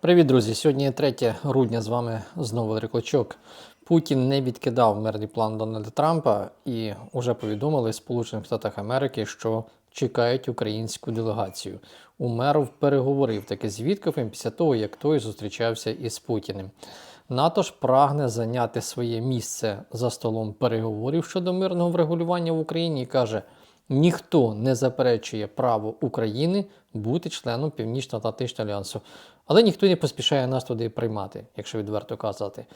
Привіт, друзі! Сьогодні 3 грудня з вами знову Клочок. Путін не відкидав мирний план Дональда Трампа і вже повідомили Сполучених Штатах Америки, що чекають українську делегацію. Умеров переговорив таки з Віткофем після того, як той зустрічався із Путіним. НАТО ж прагне зайняти своє місце за столом переговорів щодо мирного врегулювання в Україні і каже. Ніхто не заперечує право України бути членом Північно-Атлантичного альянсу, але ніхто не поспішає нас туди приймати, якщо відверто казати.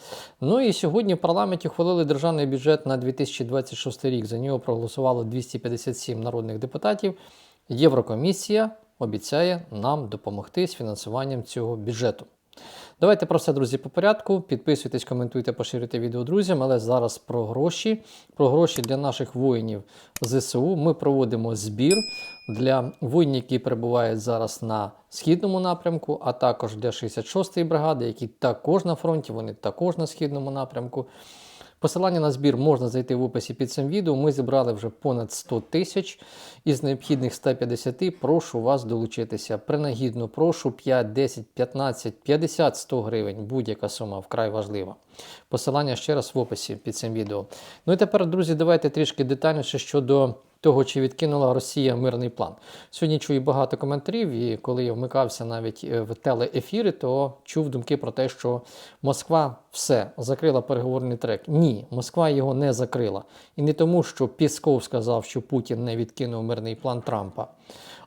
Ну і сьогодні в парламенті ухвалили державний бюджет на 2026 рік. За нього проголосувало 257 народних депутатів. Єврокомісія обіцяє нам допомогти з фінансуванням цього бюджету. Давайте про все, друзі, по порядку. Підписуйтесь, коментуйте, поширюйте відео друзям. Але зараз про гроші. Про гроші для наших воїнів ЗСУ. Ми проводимо збір для воїнів, які перебувають зараз на східному напрямку, а також для 66-ї бригади, які також на фронті, вони також на східному напрямку. Посилання на збір можна зайти в описі під цим відео. Ми зібрали вже понад 100 тисяч із необхідних 150. Прошу вас долучитися. Принагідно прошу 5, 10, 15, 50, 100 гривень. Будь-яка сума вкрай важлива. Посилання ще раз в описі під цим відео. Ну і тепер, друзі, давайте трішки детальніше щодо того, чи відкинула Росія мирний план. Сьогодні чую багато коментарів, і коли я вмикався навіть е, в телеефіри, то чув думки про те, що Москва все закрила переговорний трек. Ні, Москва його не закрила. І не тому, що Пісков сказав, що Путін не відкинув мирний план Трампа,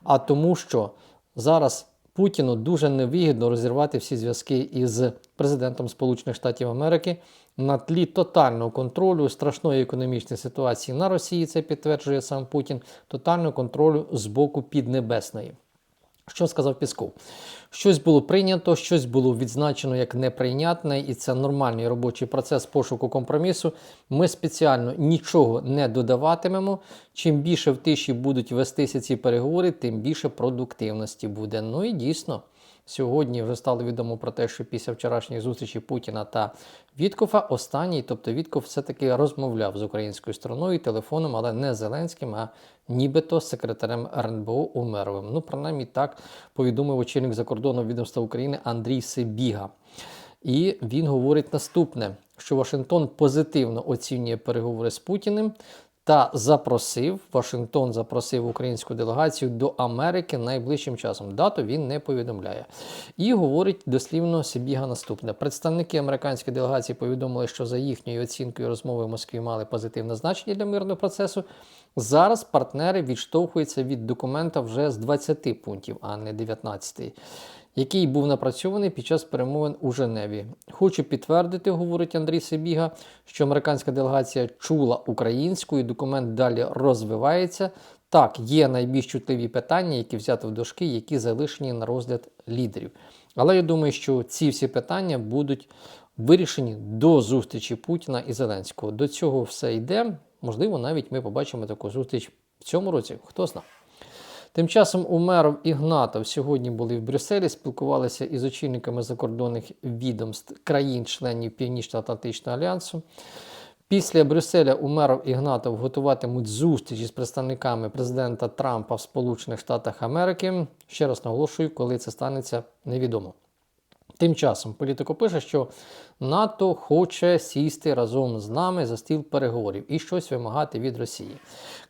а тому, що зараз. Путіну дуже невигідно розірвати всі зв'язки із президентом Сполучених Штатів Америки на тлі тотального контролю страшної економічної ситуації на Росії. Це підтверджує сам Путін, тотального контролю з боку Піднебесної. Що сказав Пісков? Щось було прийнято, щось було відзначено як неприйнятне, і це нормальний робочий процес пошуку компромісу. Ми спеціально нічого не додаватимемо. Чим більше в тиші будуть вестися ці переговори, тим більше продуктивності буде. Ну і дійсно. Сьогодні вже стало відомо про те, що після вчорашньої зустрічі Путіна та Віткофа останній, тобто Вітков, все-таки розмовляв з українською стороною телефоном, але не Зеленським, а нібито з секретарем РНБО Умеровим. Ну, принаймні так повідомив очільник закордонного відомства України Андрій Сибіга. І він говорить наступне: що Вашингтон позитивно оцінює переговори з Путіним та запросив Вашингтон запросив українську делегацію до Америки найближчим часом. Дату він не повідомляє. І говорить дослівно Сибіга наступне: представники американської делегації повідомили, що за їхньою оцінкою розмови в Москві мали позитивне значення для мирного процесу. Зараз партнери відштовхуються від документа вже з 20 пунктів, а не 19 який був напрацьований під час перемовин у Женеві. Хочу підтвердити, говорить Андрій Сибіга, що американська делегація чула українську і документ далі розвивається. Так, є найбільш чутливі питання, які взяти в дошки, які залишені на розгляд лідерів. Але я думаю, що ці всі питання будуть вирішені до зустрічі Путіна і Зеленського. До цього все йде. Можливо, навіть ми побачимо таку зустріч в цьому році. Хто знає. Тим часом Умеров Ігнатов сьогодні були в Брюсселі, спілкувалися із очільниками закордонних відомств країн-членів Північно-Атлантичного альянсу. Після Брюсселя Умеров Ігнатов готуватимуть зустрічі з представниками президента Трампа в Сполучених Штатах Америки. Ще раз наголошую, коли це станеться, невідомо. Тим часом політико пише, що НАТО хоче сісти разом з нами за стіл переговорів і щось вимагати від Росії.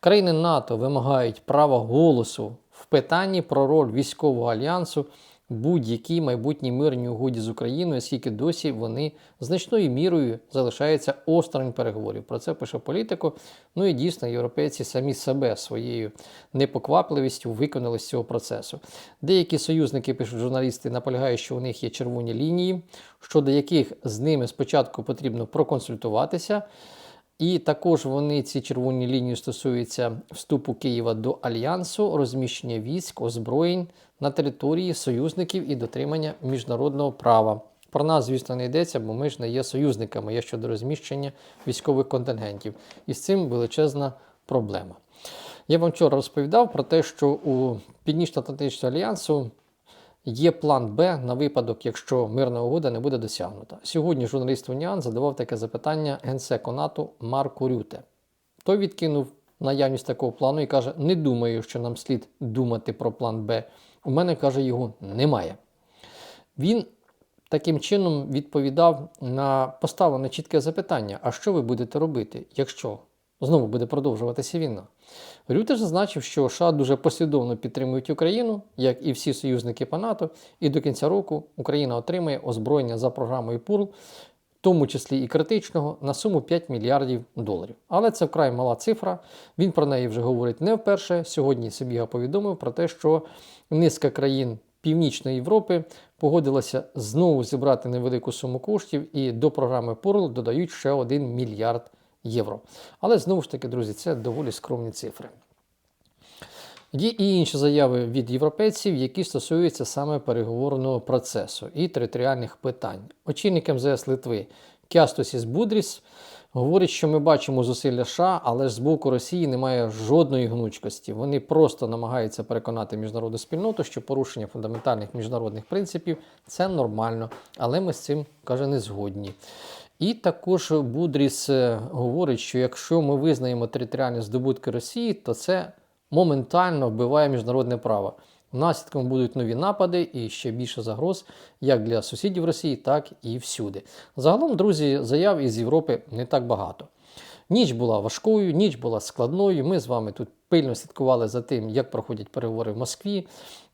Країни НАТО вимагають права голосу в питанні про роль військового альянсу будь-якій майбутній мирній угоді з Україною, оскільки досі вони значною мірою залишаються осторонь переговорів. Про це пише політико. Ну і дійсно, європейці самі себе своєю непоквапливістю виконали з цього процесу. Деякі союзники пишуть журналісти, наполягають, що у них є червоні лінії, щодо яких з ними спочатку потрібно проконсультуватися. І також вони ці червоні лінії стосуються вступу Києва до альянсу, розміщення військ, озброєнь на території союзників і дотримання міжнародного права. Про нас, звісно, не йдеться, бо ми ж не є союзниками є щодо розміщення військових контингентів. І з цим величезна проблема. Я вам вчора розповідав про те, що у Північно-Атлантичного альянсу Є план Б на випадок, якщо мирна угода не буде досягнута. Сьогодні журналіст Уніан задавав таке запитання генсеку НАТО Марку Рюте. Той відкинув наявність такого плану і каже: Не думаю, що нам слід думати про план Б. У мене каже, його немає. Він таким чином відповідав на поставлене чітке запитання: а що ви будете робити, якщо знову буде продовжуватися війна? Рюте зазначив, що США дуже послідовно підтримують Україну, як і всі союзники по НАТО, і до кінця року Україна отримає озброєння за програмою ПУРЛ, в тому числі і критичного, на суму 5 мільярдів доларів. Але це вкрай мала цифра. Він про неї вже говорить не вперше. Сьогодні Сибіга повідомив про те, що низка країн Північної Європи погодилася знову зібрати невелику суму коштів і до програми ПУРЛ додають ще 1 мільярд євро. Але знову ж таки, друзі, це доволі скромні цифри. Є і інші заяви від європейців, які стосуються саме переговорного процесу і територіальних питань. Очільник МЗС Литви Кястосіс Будріс говорить, що ми бачимо зусилля США, але ж з боку Росії немає жодної гнучкості. Вони просто намагаються переконати міжнародну спільноту, що порушення фундаментальних міжнародних принципів це нормально, але ми з цим каже не згодні. І також Будріс е, говорить, що якщо ми визнаємо територіальні здобутки Росії, то це моментально вбиває міжнародне право. Наслідком будуть нові напади і ще більше загроз як для сусідів Росії, так і всюди. Загалом, друзі, заяв із Європи не так багато. Ніч була важкою, ніч була складною. Ми з вами тут пильно слідкували за тим, як проходять переговори в Москві.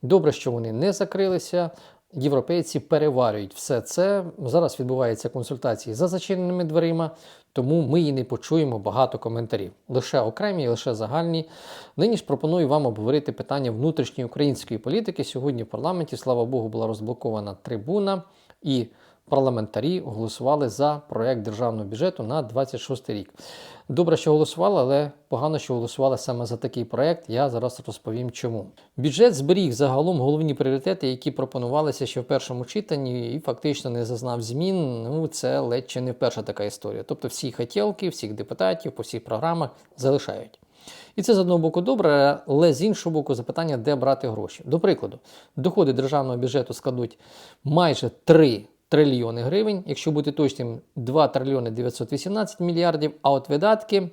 Добре, що вони не закрилися. Європейці переварюють все це. Зараз відбуваються консультації за зачиненими дверима, тому ми і не почуємо багато коментарів. Лише окремі, лише загальні. Нині ж пропоную вам обговорити питання внутрішньої української політики. Сьогодні в парламенті, слава Богу, була розблокована трибуна і. Парламентарі голосували за проект державного бюджету на 26 рік. Добре, що голосували, але погано, що голосували саме за такий проект. Я зараз розповім чому. Бюджет зберіг загалом головні пріоритети, які пропонувалися ще в першому читанні, і фактично не зазнав змін. Ну це ледь чи не перша така історія. Тобто всі хотілки, всіх депутатів по всіх програмах залишають. І це з одного боку добре, але з іншого боку, запитання, де брати гроші. До прикладу, доходи державного бюджету складуть майже 3 трильйони гривень, якщо бути точним, 2 трильйони 918 мільярдів, а от видатки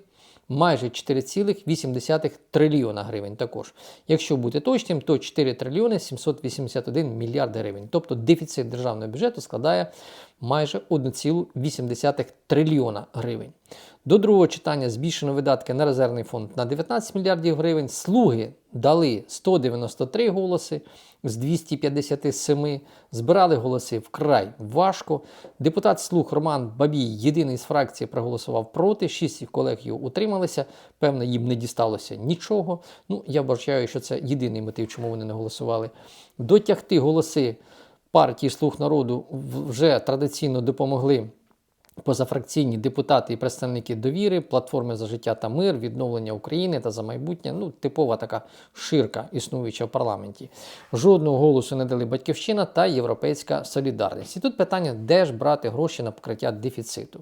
майже 4,8 трильйона гривень також. Якщо бути точним, то 4 трильйони 781 мільярд гривень. Тобто дефіцит державного бюджету складає майже 1,8 трильйона гривень. До другого читання збільшено видатки на резервний фонд на 19 мільярдів гривень. Слуги дали 193 голоси з 257, збирали голоси вкрай важко. Депутат слуг Роман Бабій, єдиний з фракції, проголосував проти. Шість колег його утрималися. Певно, їм не дісталося нічого. Ну, я вважаю, що це єдиний мотив, чому вони не голосували. Дотягти голоси партії Слуг народу вже традиційно допомогли позафракційні депутати і представники довіри, платформи за життя та мир, відновлення України та за майбутнє. Ну, типова така ширка існуюча в парламенті. Жодного голосу не дали Батьківщина та Європейська солідарність. І тут питання, де ж брати гроші на покриття дефіциту.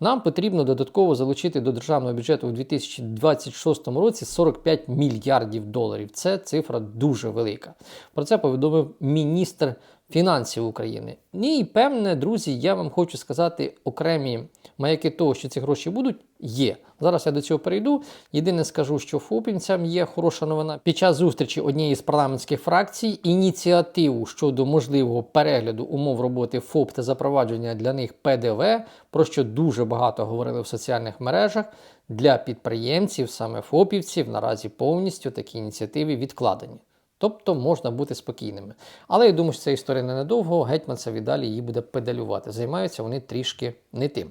Нам потрібно додатково залучити до державного бюджету у 2026 році 45 мільярдів доларів. Це цифра дуже велика. Про це повідомив міністр фінансів України. І певне, друзі, я вам хочу сказати окремі маяки того, що ці гроші будуть, є. Зараз я до цього перейду. Єдине скажу, що фопінцям є хороша новина. Під час зустрічі однієї з парламентських фракцій ініціативу щодо можливого перегляду умов роботи ФОП та запровадження для них ПДВ, про що дуже багато говорили в соціальних мережах. Для підприємців, саме ФОПівців, наразі повністю такі ініціативи відкладені. Тобто можна бути спокійними. Але я думаю, що ця історія ненадовго, гетьманцев і далі її буде педалювати. Займаються вони трішки не тим.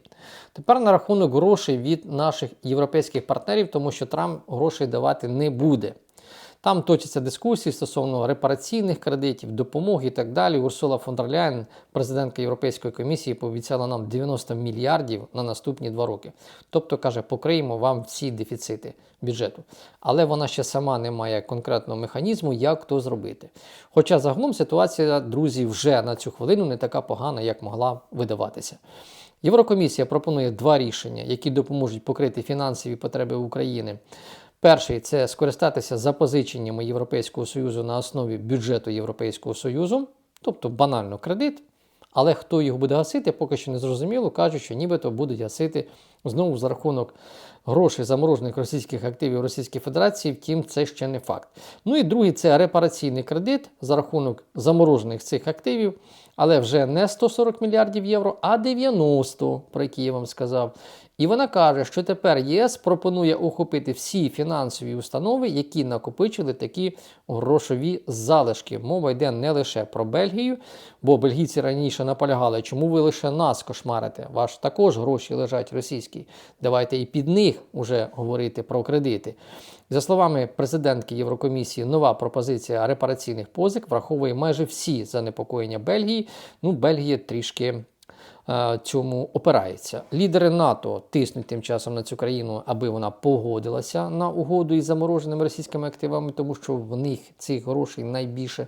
Тепер на рахунок грошей від наших європейських партнерів, тому що Трамп грошей давати не буде. Там точаться дискусії стосовно репараційних кредитів, допомоги і так далі. Урсула фон дер Ляйн, президентка Європейської комісії, пообіцяла нам 90 мільярдів на наступні два роки. Тобто, каже, покриємо вам всі дефіцити бюджету. Але вона ще сама не має конкретного механізму, як то зробити. Хоча загалом ситуація, друзі, вже на цю хвилину не така погана, як могла видаватися. Єврокомісія пропонує два рішення, які допоможуть покрити фінансові потреби України. Перший це скористатися запозиченнями Європейського Союзу на основі бюджету Європейського Союзу, тобто банально кредит. Але хто його буде гасити, поки що не зрозуміло. Кажуть, що нібито будуть гасити знову за рахунок грошей заморожених російських активів Російської Федерації, втім, це ще не факт. Ну і другий це репараційний кредит за рахунок заморожених цих активів. але вже не 140 мільярдів євро, а 90, про які я вам сказав. І вона каже, що тепер ЄС пропонує охопити всі фінансові установи, які накопичили такі грошові залишки. Мова йде не лише про Бельгію, бо бельгійці раніше наполягали, чому ви лише нас кошмарите? Ваш також гроші лежать російські. Давайте і під них уже говорити про кредити. За словами президентки Єврокомісії, нова пропозиція репараційних позик враховує майже всі занепокоєння Бельгії. Ну, Бельгія трішки цьому опирається. Лідери НАТО тиснуть тим часом на цю країну, аби вона погодилася на угоду із замороженими російськими активами, тому що в них цих грошей найбільше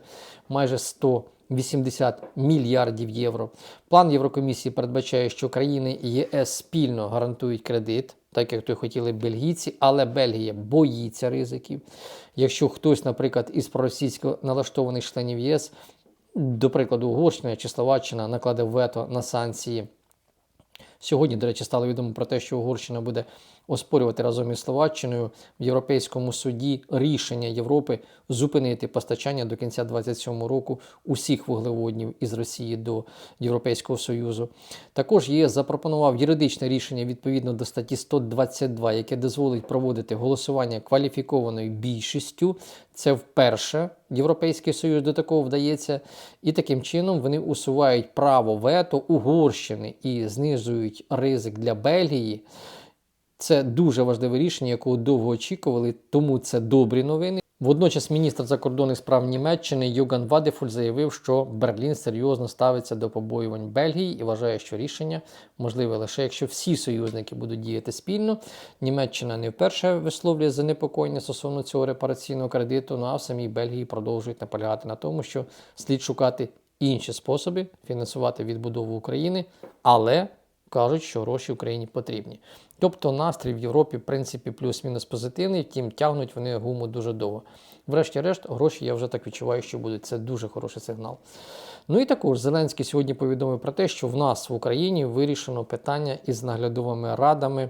майже 180 мільярдів євро. План Єврокомісії передбачає, що країни ЄС спільно гарантують кредит, так як то хотіли бельгійці, але Бельгія боїться ризиків. Якщо хтось, наприклад, із проросійсько налаштованих членів ЄС до прикладу, Угорщина чи Словаччина накладе вето на санкції. Сьогодні, до речі, стало відомо про те, що Угорщина буде оспорювати разом із Словаччиною в Європейському суді рішення Європи зупинити постачання до кінця 2027 року усіх вуглеводнів із Росії до Європейського Союзу. Також ЄС запропонував юридичне рішення відповідно до статті 122, яке дозволить проводити голосування кваліфікованою більшістю. Це вперше Європейський Союз до такого вдається, і таким чином вони усувають право вето Угорщини і знижують ризик для Бельгії. Це дуже важливе рішення, якого довго очікували, тому це добрі новини. Водночас міністр закордонних справ Німеччини Юган Вадефуль заявив, що Берлін серйозно ставиться до побоювань Бельгії і вважає, що рішення можливе лише якщо всі союзники будуть діяти спільно. Німеччина не вперше висловлює занепокоєння стосовно цього репараційного кредиту. Ну а в самій Бельгії продовжують наполягати на тому, що слід шукати інші способи фінансувати відбудову України, але кажуть, що гроші Україні потрібні. Тобто настрій в Європі, в принципі, плюс-мінус позитивний, втім тягнуть вони гуму дуже довго. Врешті-решт, гроші я вже так відчуваю, що будуть. Це дуже хороший сигнал. Ну і також Зеленський сьогодні повідомив про те, що в нас в Україні вирішено питання із наглядовими радами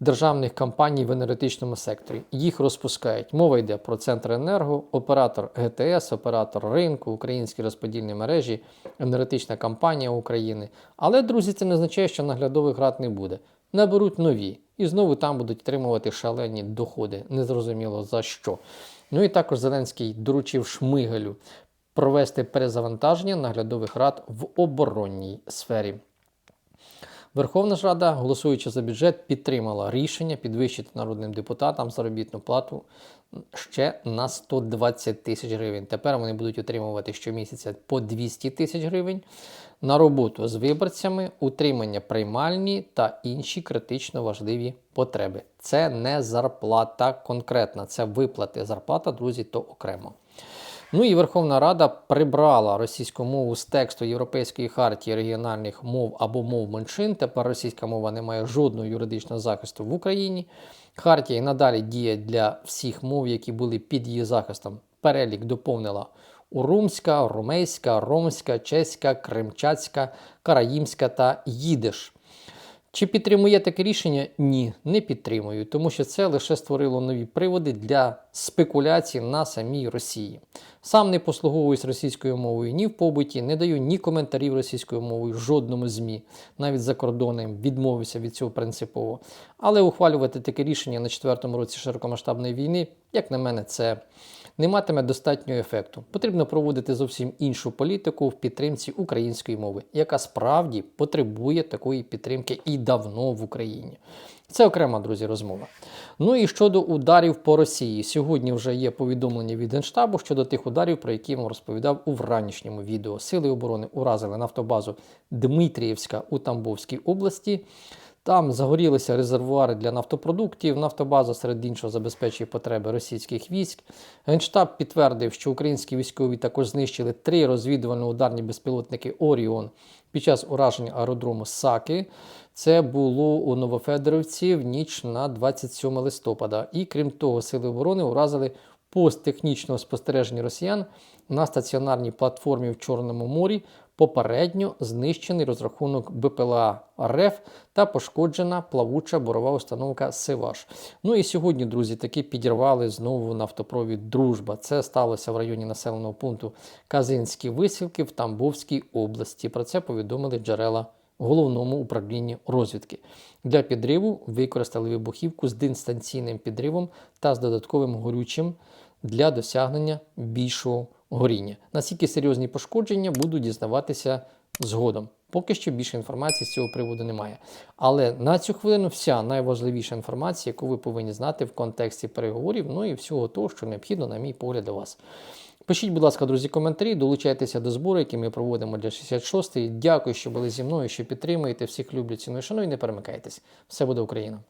державних компаній в енергетичному секторі. Їх розпускають. Мова йде про Центренерго, оператор ГТС, оператор ринку, українські розподільні мережі, енергетична компанія України. Але, друзі, це не означає, що наглядових рад не буде. Наберуть нові і знову там будуть отримувати шалені доходи. Незрозуміло за що. Ну і також Зеленський доручив Шмигалю провести перезавантаження наглядових рад в оборонній сфері. Верховна ж Рада, голосуючи за бюджет, підтримала рішення підвищити народним депутатам заробітну плату ще на 120 тисяч гривень. Тепер вони будуть отримувати щомісяця по 200 тисяч гривень на роботу з виборцями, утримання приймальні та інші критично важливі потреби. Це не зарплата конкретна, це виплати зарплата, друзі, то окремо. Ну і Верховна Рада прибрала російську мову з тексту Європейської хартії регіональних мов або мов меншин. Тепер російська мова не має жодного юридичного захисту в Україні. Хартія і надалі діє для всіх мов, які були під її захистом. Перелік доповнила урумська, румейська, ромська, чеська, кримчацька, караїмська та їдиш. Чи підтримує таке рішення? Ні, не підтримую, тому що це лише створило нові приводи для спекуляцій на самій Росії. Сам не послуговуюсь російською мовою ні в побуті, не даю ні коментарів російською мовою жодному ЗМІ, навіть за кордоном відмовився від цього принципово. Але ухвалювати таке рішення на четвертому році широкомасштабної війни, як на мене, це не матиме достатнього ефекту. Потрібно проводити зовсім іншу політику в підтримці української мови, яка справді потребує такої підтримки і давно в Україні. Це окрема, друзі, розмова. Ну і щодо ударів по Росії. Сьогодні вже є повідомлення від Генштабу щодо тих ударів, про які я вам розповідав у вранішньому відео. Сили оборони уразили нафтобазу Дмитріївська у Тамбовській області. Там загорілися резервуари для нафтопродуктів. Нафтобаза серед іншого забезпечує потреби російських військ. Генштаб підтвердив, що українські військові також знищили три розвідувально-ударні безпілотники Оріон під час ураження аеродрому Саки. Це було у Новофедоровці в ніч на 27 листопада. І крім того, сили оборони уразили пост технічного спостереження росіян на стаціонарній платформі в Чорному морі попередньо знищений розрахунок БПЛА РФ та пошкоджена плавуча борова установка Сиваш. Ну і сьогодні, друзі, таки підірвали знову нафтопровід Дружба. Це сталося в районі населеного пункту Казинські висілки в Тамбовській області. Про це повідомили джерела головному управлінні розвідки. Для підриву використали вибухівку з дистанційним підривом та з додатковим горючим для досягнення більшого горіння. Наскільки серйозні пошкодження будуть дізнаватися згодом. Поки що більше інформації з цього приводу немає. Але на цю хвилину вся найважливіша інформація, яку ви повинні знати в контексті переговорів, ну і всього того, що необхідно, на мій погляд, до вас. Пишіть, будь ласка, друзі, коментарі, долучайтеся до збору, який ми проводимо для 66-ї. Дякую, що були зі мною, що підтримуєте. Всіх люблю, ціную, шаную і не перемикайтесь. Все буде Україна!